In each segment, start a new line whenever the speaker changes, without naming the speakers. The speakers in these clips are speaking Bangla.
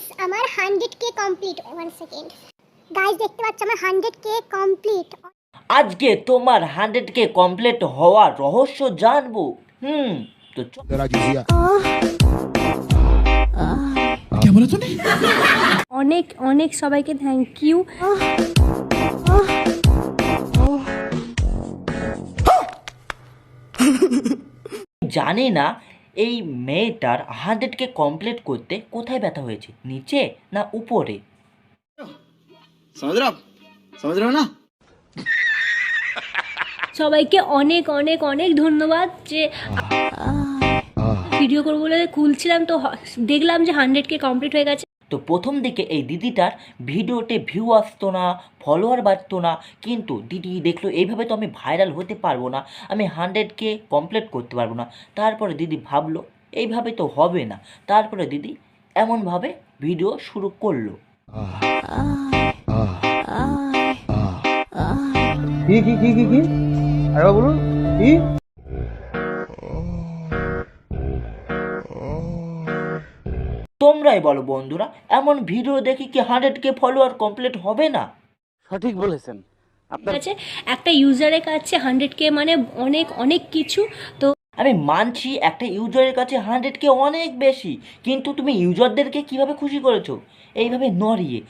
গাইস আমার হান্ড্রেড কে কমপ্লিট ওয়ান সেকেন্ড গাইস দেখতে পাচ্ছ আমার হান্ড্রেড কে কমপ্লিট
আজকে তোমার হান্ড্রেড কে কমপ্লিট হওয়ার রহস্য জানব। হুম তো
অনেক অনেক সবাইকে থ্যাংক ইউ
জানি না এই মেয়েটার হান্ড্রেডকে কমপ্লিট করতে কোথায় ব্যথা হয়েছে? নিচে না উপরে?
না?
সবাইকে অনেক অনেক অনেক ধন্যবাদ যে ভিডিও করব বলে খুলছিলাম তো দেখলাম যে হান্ড্রেড কে কমপ্লিট হয়ে গেছে।
তো প্রথম দিকে এই দিদিটার ভিডিওতে ভিউ আসতো না ফলোয়ার বাড়তো না, কিন্তু দিদি দেখল, এইভাবে তো আমি ভাইরাল হতে পারব না, আমি হান্ড্রেডকে কমপ্লিট করতে পারব না। তারপরে দিদি ভাবলো, এইভাবে তো হবে না। তারপরে দিদি এমনভাবে ভিডিও শুরু করল।
কি কি কি কি কি? আরেকবার বলুন কি?
তোমরাই বলো বন্ধুরা এমন ভিডিও দেখি কি হান্ড্রেডকে ফলোয়ার কমপ্লিট হবে না?
সঠিক বলেছেন। আপনার
আছে একটা ইউজারের কাছে হান্ড্রেড কে মানে অনেক অনেক কিছু তো
আমি মানছি একটা ইউজারের কাছে হান্ড্রেডকে অনেক বেশি কিন্তু তুমি ইউজারদেরকে কীভাবে খুশি করেছ? এইভাবে নড়িয়ে।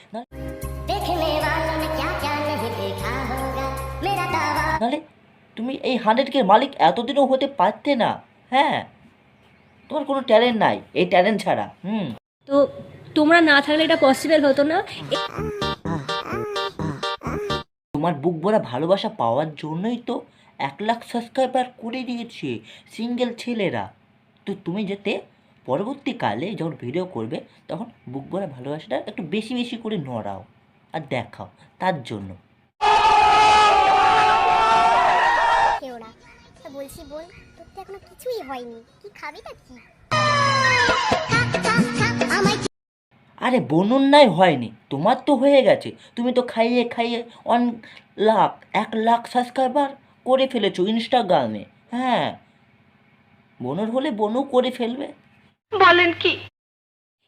নাহলে তুমি এই হান্ড্রেডকে মালিক এতদিনও হতে পারতে না হ্যাঁ? তোমার কোনো ট্যালেন্ট নাই এই ট্যালেন্ট ছাড়া হুম?
তো তোমরা না থাকলে এটা পসিবল হতো না।
তোমার বুক ভরা ভালোবাসা পাওয়ার জন্যই তো এক লাখ সাবস্ক্রাইবার করে দিয়েছে সিঙ্গেল ছেলেরা। তো তুমি যেতে পরবর্তীকালে যখন ভিডিও করবে তখন বুক ভরা ভালোবাসাটা একটু বেশি বেশি করে নড়াও আর দেখাও তার জন্য।
বলছি বল তোর তো এখনও কিছুই হয়নি। কি খাবি না কি
আরে বনুন নাই হয়নি তোমার তো হয়ে গেছে। তুমি তো খাইয়ে খাইয়ে অন লাখ এক লাখ সাবস্ক্রাইবার করে ফেলেছো ইনস্টাগ্রামে হ্যাঁ। বনুর হলে বনু করে ফেলবে। বলেন কি?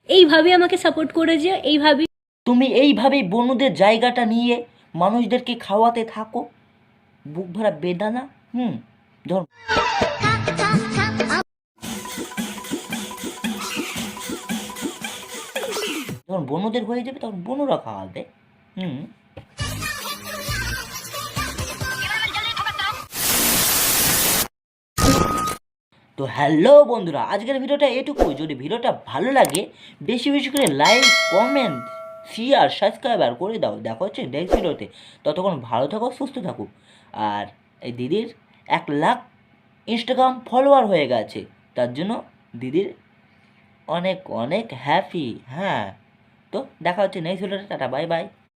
এইভাবে আমাকে সাপোর্ট করে যে এইভাবে
তুমি এইভাবেই বনুদের জায়গাটা নিয়ে মানুষদেরকে খাওয়াতে থাকো। বুক ভরা বেদানা। হুম ধর যখন বনুদের হয়ে যাবে, তখন বনুরা খাওয়াবে হুম। তো হ্যালো বন্ধুরা, আজকের ভিডিওটা এটুকু। যদি ভিডিওটা ভালো লাগে, বেশি বেশি করে লাইক, কমেন্ট শেয়ার সাবস্ক্রাইবার করে দাও। দেখা হচ্ছে নেক্সট ভিডিওতে। ততক্ষণ ভালো থাকো, সুস্থ থাকুক আর এই দিদির এক লাখ ইনস্টাগ্রাম ফলোয়ার হয়ে গেছে। তার জন্য দিদির অনেক অনেক হ্যাপি হ্যাঁ। তো দেখা হচ্ছে নেক্সট ভিডিওতে টাটা বাই বাই